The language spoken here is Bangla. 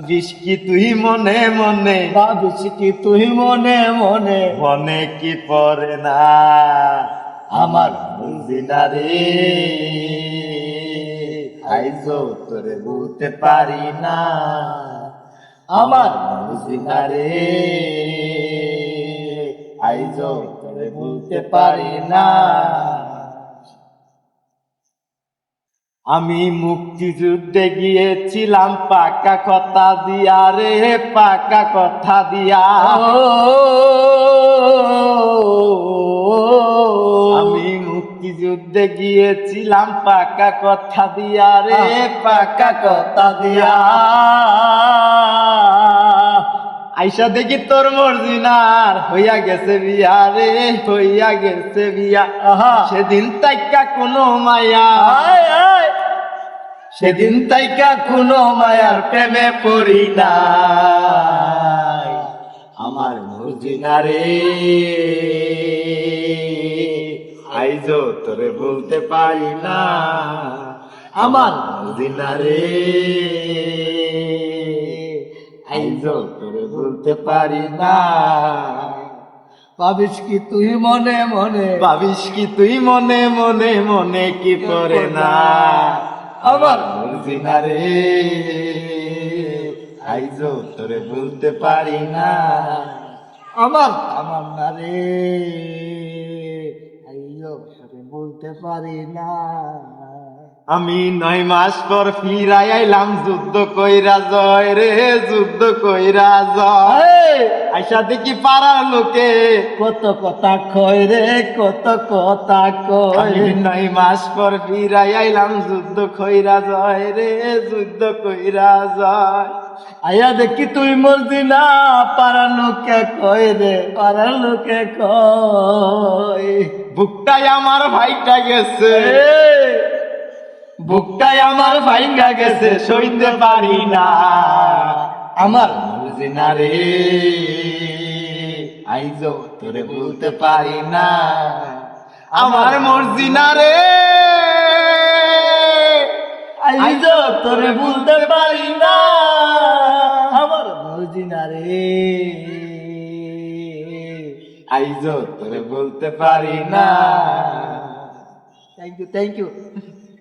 ভাবিস কি তুই মনে মনে? ভাবিস কি তুই মনে মনে? মনে কি পড়ে না? আমার বুঝি না রে। আইজো তোরে বুঝতে পারি না। আমার বুঝি না রে। আইজো তোরে বুঝতে পারি না। আমি মুক্তিযুদ্ধে গিয়েছিলাম পাকা কথা দিয়া রে পাকা কথা দিয়া। আমি মুক্তিযুদ্ধে গিয়েছিলাম পাকা কথা দিয়া রে পাকা কথা দিয়া। আইসা দেখি তোর মর্জিনার হইয়া গেছে বিয়া রে হইয়া গেছে বিয়া। সেদিন তাইকা কোনো মায়া। সেদিন তাইকা কোনো মায়ার প্রেমে পড়ি নাই। আমার মর্জিনা রে আইজো তোরে বলতে পারি না। আমার মর্জিনা রে আইজো তোরে বলতে পারি না। ভাবিস কি তুই মনে মনে ভাবিস কি তুই মনে মনে মনে কি করে না? আমার না রে আইজো তোরে বলতে পারি না। আমার আমার না রে আইজো তোরে বলতে পারি না। আমি নয় মাস পর ফিরাই আইলাম যুদ্ধ কইরা জয় রে যুদ্ধ কইরা জয়। আইসা দেখি পাড়ার লোকে। কত কথা কয় রে কত কথা কয় আমি নয় মাস পর ফিরাই আইলাম যুদ্ধ কইরা জয় রে যুদ্ধ কইরা জয়। আয়া দেখি তুই মরজি না পাড়ার লোকে কয় রে পাড়ার লোকে কয়। বুকটাই আমার ভাইটা গেছে। বুকটাই আমার ভাইঙ্গা গেছে, সইতে পারি না। আমার বুঝিনা রে, আইজো তোরে বলতে পারি না। আমার মর্জিনা রে, আইজো তোরে বলতে পারি না। আমার মরজি না রে, আইজো তোরে বলতে পারি না। Thank you thank you